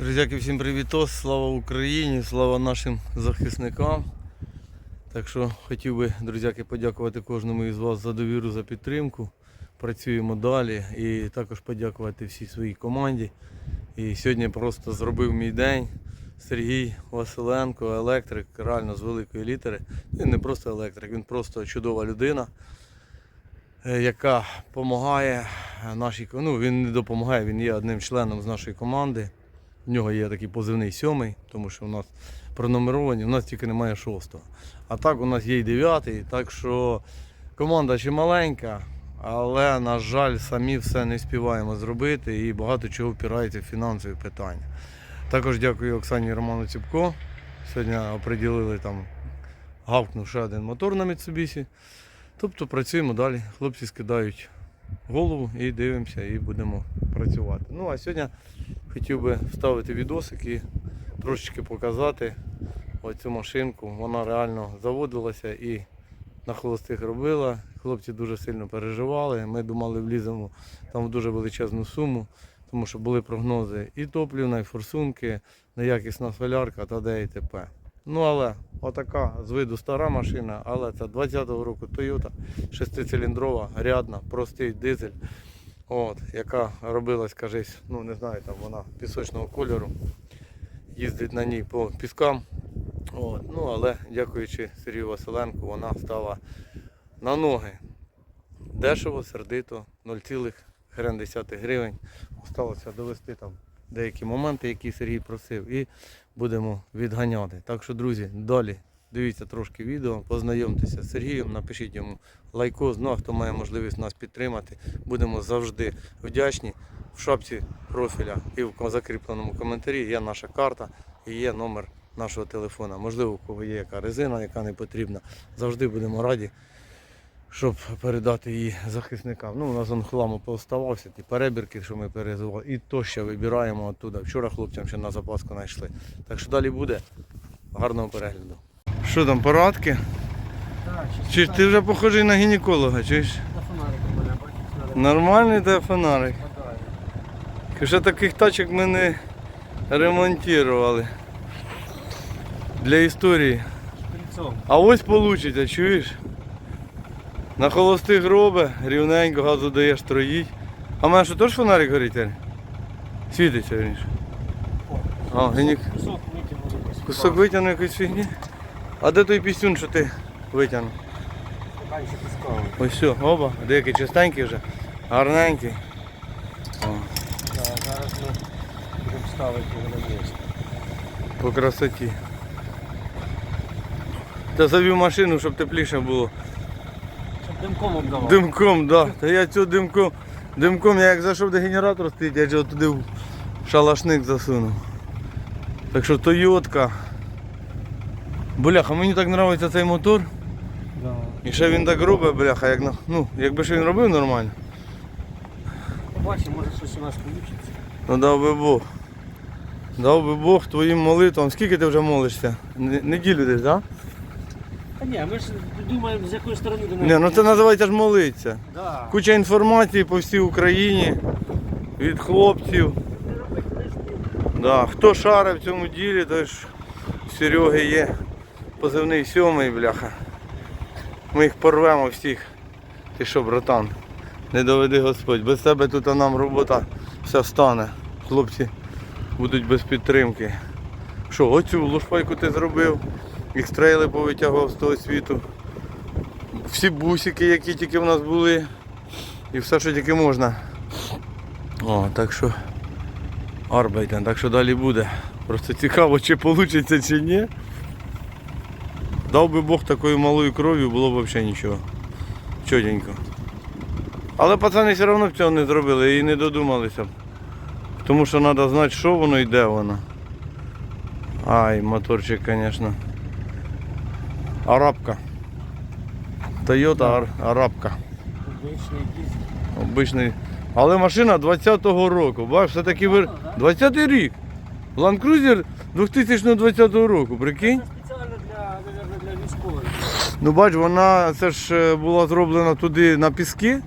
Друзяки, всім привітос, слава Україні, слава нашим захисникам. Так що хотів би, друзяки, подякувати кожному із вас за довіру, за підтримку. Працюємо далі і також подякувати всій своїй команді. І сьогодні просто зробив мій день. Сергій Василенко, електрик, реально з великої літери. Він не просто електрик, він просто чудова людина, е, яка допомагає нашій ну, він не допомагає, він є одним членом з нашої команди. В нього є такий позивний сьомий, тому що у нас пронумеровані, у нас тільки немає шостого. А так у нас є й дев'ятий, так що команда ще маленька, але, на жаль, самі все не співаємо зробити і багато чого впирається в фінансові питання. Також дякую Оксані Роману Ціпко. Сьогодні оприділили там, гавкнув ще один мотор на Mitsubishi. Тобто працюємо далі. Хлопці скидають голову і дивимося, і будемо працювати. Ну а сьогодні хотів би вставити відосик і трошечки показати оцю машинку. Вона реально заводилася і на холостих робила. Хлопці дуже сильно переживали. Ми думали, вліземо там в дуже величезну суму, тому що були прогнози і топлівна, і форсунки, неякісна солярка та де і т.п. Ну але отака з виду стара машина, але це 20-го року Toyota, шестициліндрова, рядна, простий дизель. От, яка робилась, кажись, ну не знаю, там вона пісочного кольору. Їздить на ній по піскам. От, ну, але дякуючи Сергію Василенку, вона стала на ноги. Дешево, сердито, 0,1 гривень. Осталося довести там деякі моменти, які Сергій просив, і будемо відганяти. Так що, друзі, далі дивіться трошки відео, познайомтеся з Сергієм, напишіть йому лайкос, ну хто має можливість нас підтримати, будемо завжди вдячні. В шапці профіля і в закріпленому коментарі є наша карта і є номер нашого телефона. Можливо, у кого є яка резина, яка не потрібна. Завжди будемо раді, щоб передати її захисникам. Ну, у нас он хламу пооставався, ті перебірки, що ми перезували, і то ще вибираємо оттуда. Вчора хлопцям ще на запаску знайшли. Так що далі буде. Гарного перегляду. Що там, порадки? Так, Чи ти вже похожий на гінеколога, чуєш? на фонарик у мене бачиш, Нормальний тебе фонарик. Ще таких тачок ми не ремонтували. Для історії. Шприцом. А ось вийде, чуєш? На холостих робе, рівненько газу даєш троїть. А в мене що теж фонарик горить? Ань? Світиться раніше. А, гінік. Кусок. Витягнув якоїсь фігні. А де той пістюн, що ти витягнув? Ось все, оба, деякий чистенький вже, гарненький. О, Да, зараз ми будемо ставити його на місце. по красоті. Та завів машину, щоб тепліше було. Димком обдавав. Димком, так. Да. Та я цього димком. Димком я як зайшов, де генератор стоїть, я його туди в шалашник засунув. Так що Тойотка. Бляха, мені так подобається цей мотор. Да. І ще він так робить, бляха, як на. Ну, якби ще він робив нормально, Побачимо, може щось у нас вийде. ну дав би Бог. Дав би Бог твоїм молитвам. Скільки ти вже молишся? Неділю десь, так? Та ні, ми ж думаємо, з якої сторони до? Ні, ну це називається ж молитися. Да. Куча інформації по всій Україні від хлопців. Да. Хто шаре в цьому ділі, то ж у Сереги є позивний сьомий, бляха. Ми їх порвемо всіх. Ти що, братан? Не доведи Господь. Без тебе тут нам робота вся встане. Хлопці будуть без підтримки. Що, оцю лушпайку ти зробив, екстрейли повитягував з того світу. Всі бусики, які тільки в нас були. І все, що тільки можна. О, так що Арбайтен, так що далі буде. Просто цікаво, чи вийде, чи ні. Дав би Бог такою малою кров'ю, було б взагалі нічого. Чотенько. Але пацани все одно б цього не зробили і не додумалися. Тому що треба знати, що воно і де воно. Ай, моторчик, звісно. Арабка. Toyota Арабка. Обичний якийсь. Обичний. Але машина 20-го року. Бачиш, все таки вир... 20-й рік. Land Cruiser 2020 року, прикинь? Це спеціально для, наверное, для військових. Ну бач, вона це ж е, була зроблена туди на піски.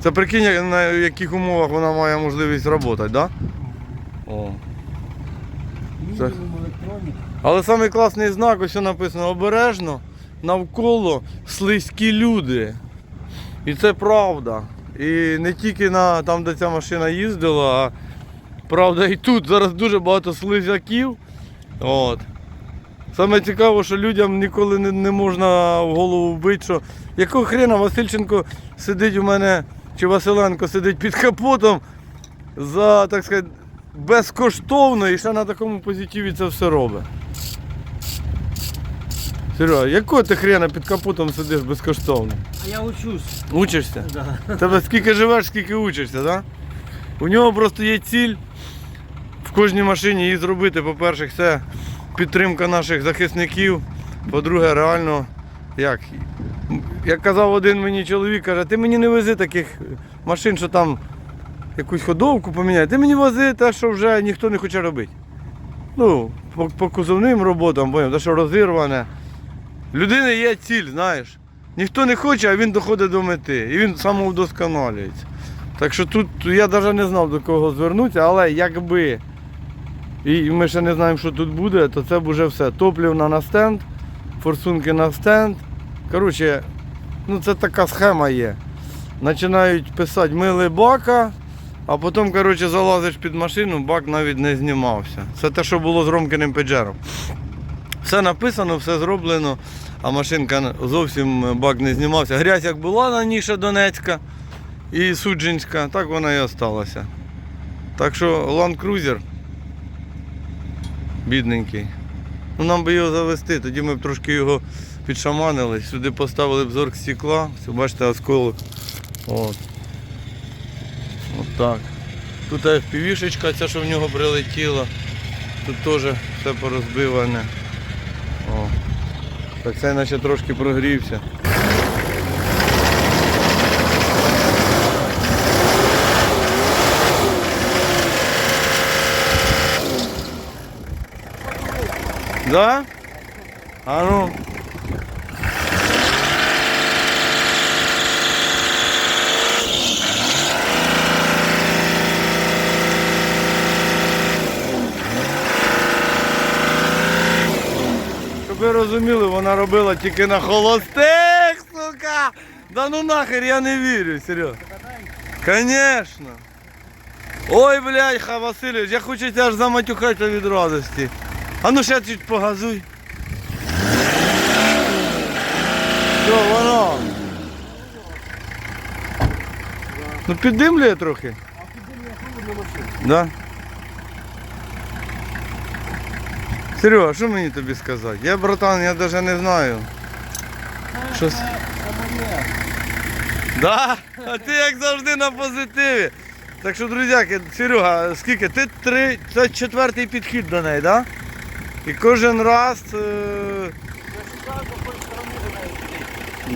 Це прикинь, на яких умовах вона має можливість працювати, так? Да? О. Електроніки. Але самий класний знак, ось написано обережно, навколо слизькі люди. І це правда. І не тільки на там, де ця машина їздила, а правда і тут. Зараз дуже багато слизяків. От. Саме цікаво, що людям ніколи не, не можна в голову вбити, що якого хрена Васильченко сидить у мене, чи Василенко сидить під капотом за, так сказати, безкоштовно і ще на такому позитиві це все робить. Серега, якого ти хрена під капотом сидиш безкоштовно? А я учусь. Учишся? Да. Тебе скільки живеш, скільки учишся, так? У нього просто є ціль в кожній машині її зробити. По-перше, це підтримка наших захисників. По-друге, реально, як? Як казав один мені чоловік, каже, ти мені не вези таких машин, що там якусь ходовку поміняє. Ти мені вози те, що вже ніхто не хоче робити. Ну, по, по кузовним роботам, те, що розірване. Людини є ціль, знаєш. Ніхто не хоче, а він доходить до мети. І він самовдосконалюється. Так що тут я навіть не знав до кого звернутися, але якби. І ми ще не знаємо, що тут буде, то це б уже все. Топлівна на стенд, форсунки на стенд. Коротше, ну це така схема є. Починають писати мили бака, а потім, коротше, залазиш під машину, бак навіть не знімався. Це те, що було з Ромкиним Педжером. Все написано, все зроблено, а машинка зовсім бак не знімався. Грязь як була на ніша Донецька і Суджинська, так вона і осталася. Так що Land Cruiser бідненький. Ну, нам би його завести, тоді ми б трошки його підшаманили, сюди поставили б зорк стекла, бачите, осколок. От. Так. Тут FPV-шечка, ця, що в нього прилетіла. Тут теж все порозбиване. О. Так це наче трошки прогрівся. Да? А ну. Розуміли, вона робила тільки на холостих, сука! Да ну нахер, я не вірю, Серега. Конечно. Ой, блядь, ха Васильович, я хочу тебе аж заматюхати від радості. А ну ще чуть погазуй. Що, воно? Ну піддимлює трохи. Да? Серега, що мені тобі сказати? Я, братан, я навіть не знаю. Щось. Да? А ти як завжди на позитиві. Так що, друзяки, Серега, скільки? Ти три, це четвертий підхід до неї, так? Да? І кожен раз. Е...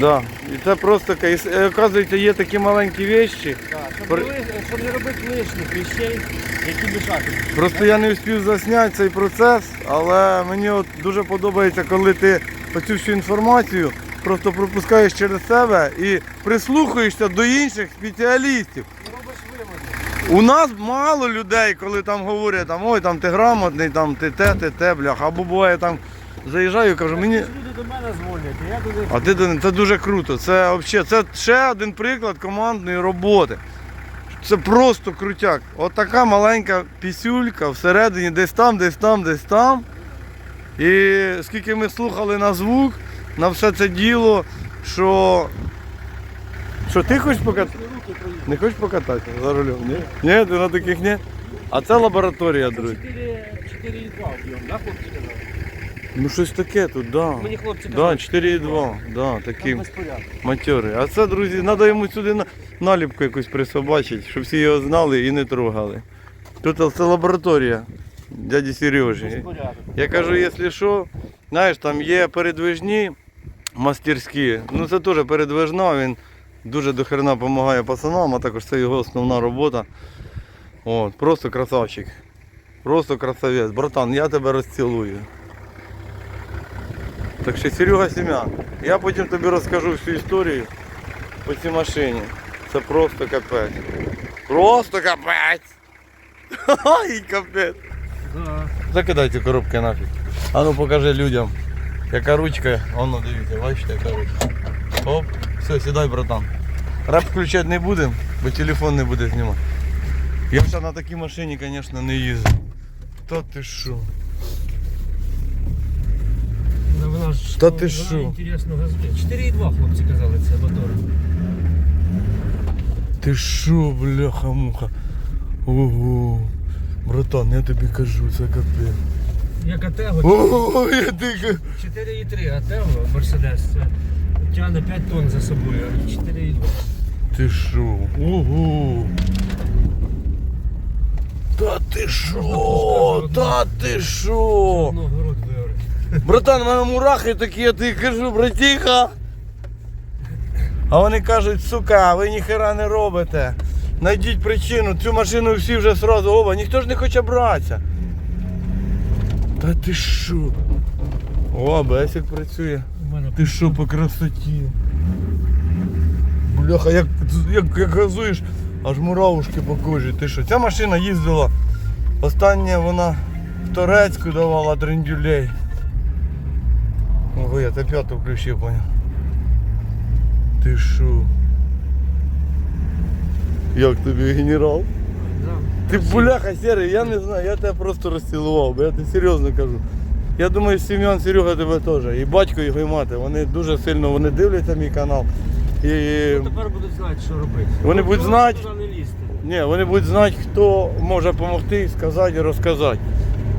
Да. І це просто, ка- і, е, оказується, є такі маленькі вещі. Да, щоб, При- не, ли- щоб не робити лишніх речей, які мішають. Просто я не встиг засняти цей процес, але мені от дуже подобається, коли ти оцю всю інформацію просто пропускаєш через себе і прислухаєшся до інших спеціалістів. Робиш виводи. У нас мало людей, коли там говорять, там, ой, там ти грамотний, там ти те, ти те, блях. Або буває там заїжджаю і кажу, мені. Люди до мене дзвонять, а я туди. А ти до- це дуже круто. Це взагалі, це ще один приклад командної роботи. Це просто крутяк. От така маленька пісюлька всередині, десь там, десь там, десь там. І скільки ми слухали на звук, на все це діло, що. Що ти хочеш проїхали. Не хочеш покататися за рулем? Ні? Ні, ти на таких ні. А це лабораторія, друзі. 4,2 об'єм, да, хлопці казали? Ну щось таке тут, да. Мені хлопці Да, 4,2. Да, безпорядок. матьори. А це, друзі, треба йому сюди на- наліпку якусь присобачити, щоб всі його знали і не трогали. Тут це лабораторія дяді Сережі. Безпорядок. Я кажу, якщо що, знаєш, там є передвижні мастерські. Ну це теж передвижна, він дуже дохерна допомагає пацанам, а також це його основна робота. От, просто красавчик. Просто красавець. Братан, я тебе розцілую. Так що Серега Семян, я потім тобі розкажу всю історію по цій машині. Це просто капець. Просто капець. Ай, капець. Да. Закидай ці коробки нафіг. А ну покажи людям. Яка ручка, воно дивіться, бачите, яка ручка. Оп, все, сідай, братан. Реп включати не будемо, бо телефон не буде знімати. Я ще на такій машині, звісно, не їздив. Та ти що? Ж Та ти що? інтересно газує. 4,2 хлопці казали, це мотор. Ти що, бляха-муха? Ого. Братан, я тобі кажу, це капець. Як Атего, Ого, я тільки. 4,3 Атего, Мерседес, це тягне 5 тонн за собою, а 4,2. Ти що? Ого. Та ти що? Та ти що? Ну, город. Братан, в мене мурахи такі, я тобі кажу, братіха. А вони кажуть, сука, ви ніхера не робите. Найдіть причину, цю машину всі вже сразу, оба, ніхто ж не хоче братися. Та ти що? О, бесик працює. Ти що по красоті? Бляха, як, як, як газуєш, аж муравушки по кожі. Ти що? Ця машина їздила. Остання вона в Торецьку давала трендюлей. Ого, я та п'яту включив, поняв. Ти що? Як тобі генерал? Да. Ти бляха серий, я не знаю, я тебе просто розцілував, бо я тобі серйозно кажу. Я думаю, Сім'ян Серега тебе теж. І батько, його, і мати. Вони дуже сильно вони дивляться мій канал. І Тепер будуть знати, що робити. Вони будуть Ну, знати. ні, вони будуть знати, хто може допомогти, сказати і розказати.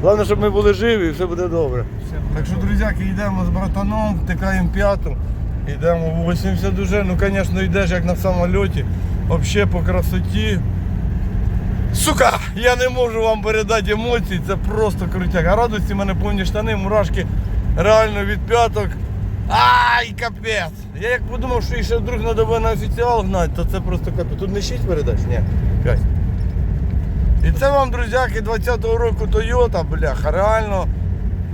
Головне, щоб ми були живі і все буде добре. Так що, друзяки, йдемо з братаном, втикаємо п'яту, йдемо в 80 уже. Ну, звісно, йдеш як на самольоті, взагалі по красоті. Сука, я не можу вам передати емоції, це просто крутяк. А радості в мене повні штани, мурашки реально від п'яток. Ай, капець! Я як подумав, що ще вдруг треба на офіціал гнати, то це просто капець. Тут не 6 передач? Ні, 5. І це вам, друзяки, 20-го року Toyota, бляха, реально.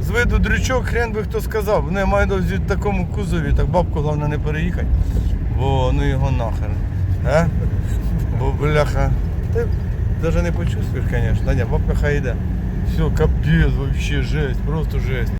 З виду дрючок, хрен би хто сказав. Не маю до в такому кузові, так бабку головне не переїхати. Бо ну його нахер. Е? Бо бляха. Ти навіть не почувствуєш, звісно. Ні, бабка хай йде. Все, капець, вообще жесть, просто жесть.